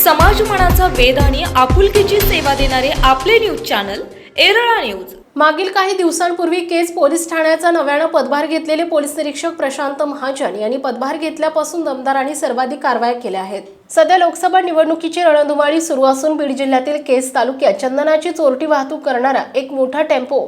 समाजमनाचा वेध आणि आपुलकीची सेवा देणारे आपले न्यूज चॅनल एरळा न्यूज. मागील काही दिवसांपूर्वी केज पोलीस ठाण्याचा नव्यानं पदभार घेतलेले पोलीस निरीक्षक प्रशांत महाजन यांनी पदभार घेतल्यापासून दमदारांनी सर्वाधिक कारवाया केल्या आहेत. सध्या लोकसभा निवडणुकीची रणधुमाळी सुरू असून बीड जिल्ह्यातील केज तालुक्यात चंदनाची चोरटी वाहतूक करणारा एक मोठा टेम्पो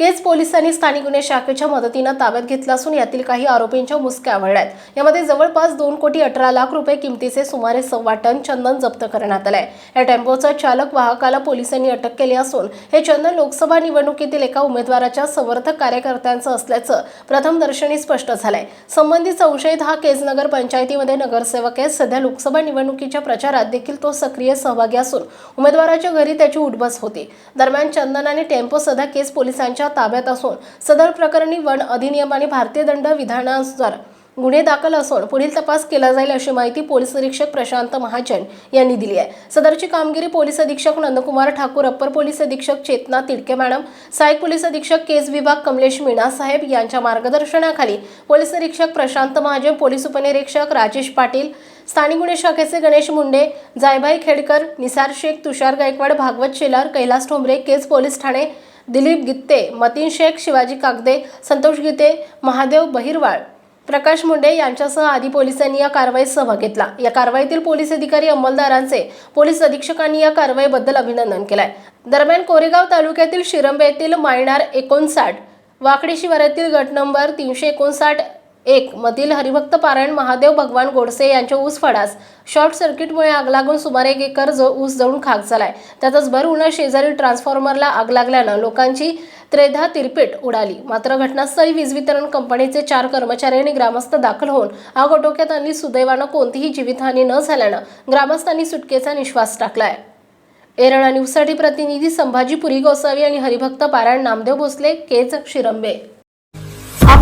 केज पोलिसांनी स्थानिक गुन्हे शाखेच्या मदतीनं ताब्यात घेतला असून यातील काही आरोपींच्या मुसक्या आवडल्यात यामध्ये जवळपास दोन कोटी अठरा लाख रुपये किमतीचे सुमारे सव्वा टन चंदन जप्त करण्यात आलंय. या टेम्पोचा चालक वाहकाला पोलिसांनी अटक केली असून हे चंदन लोकसभा निवडणुकीतील एका उमेदवाराच्या समर्थक कार्यकर्त्यांचं असल्याचं प्रथम दर्शनी स्पष्ट झालंय. संबंधित संशयित हा केजनगर पंचायतीमध्ये नगरसेवक आहे सध्या लोकसभा निवडणुकीच्या प्रचारात देखील तो सक्रिय सहभागी असून उमेदवाराच्या घरी त्याची उठबस होती. दरम्यान चंदन आणि टेम्पो सध्या केस पोलिसांच्या ताब्यात असून सदर प्रकरणी वन अधिनियम आणि भारतीय दंड विधानानुसार गुन्हे दाखल असून पुढील तपास केला जाईल अशी माहिती पोलीस निरीक्षक प्रशांत महाजन यांनी दिली आहे. सदरची कामगिरी पोलीस अधीक्षक नंदकुमार ठाकूर अप्पर पोलीस अधीक्षक चेतना तिडके मॅडम सहाय्यक पोलीस अधीक्षक केस विभाग कमलेश मीना साहेब यांच्या मार्गदर्शनाखाली पोलीस निरीक्षक प्रशांत महाजन पोलीस उपनिरीक्षक राजेश पाटील स्थानिक गुन्हे शाखेचे गणेश मुंडे जायबाई खेडकर निसार शेख तुषार गायकवाड भागवत शेलार कैलास ठोंबरे केज पोलीस ठाणे दिलीप गित्ते मतीन शेख शिवाजी कागदे संतोष गीते महादेव बहिरवाळ प्रकाश मुंडे यांच्यासह आधी पोलिसांनी या कारवाईत सहभाग घेतला. या कारवाईतील पोलीस अधिकारी अंमलदारांचे पोलीस अधीक्षकांनी या कारवाईबद्दल अभिनंदन केलंय. दरम्यान कोरेगाव तालुक्यातील शिरंबे येथील मायनार एकोणसाठ वाकडी शिवारातील गट नंबर तीनशे एकोणसाठ एक मधील हरिभक्त पारायण महादेव भगवान गोडसे यांच्या ऊस फडास. शॉर्ट सर्किटमुळे आग लागून सुमारे एक एकर जो ऊस जळून खाक झालाय. त्यातच भर उन्हा शेजारी ट्रान्सफॉर्मरला आग लागल्यानं लोकांची त्रेधा तिरपीट उडाली. मात्र घटनास्थळी वीज वितरण कंपनीचे चार कर्मचारी आणि ग्रामस्थ दाखल होऊन आग आटोक्यात आणली. सुदैवानं कोणतीही जीवितहानी न झाल्यानं ग्रामस्थांनी सुटकेचा निश्वास टाकलाय. एरणा न्यूजसाठी प्रतिनिधी संभाजी पुरी गोसावी आणि हरिभक्त पारायण नामदेव भोसले केज शिरंबे.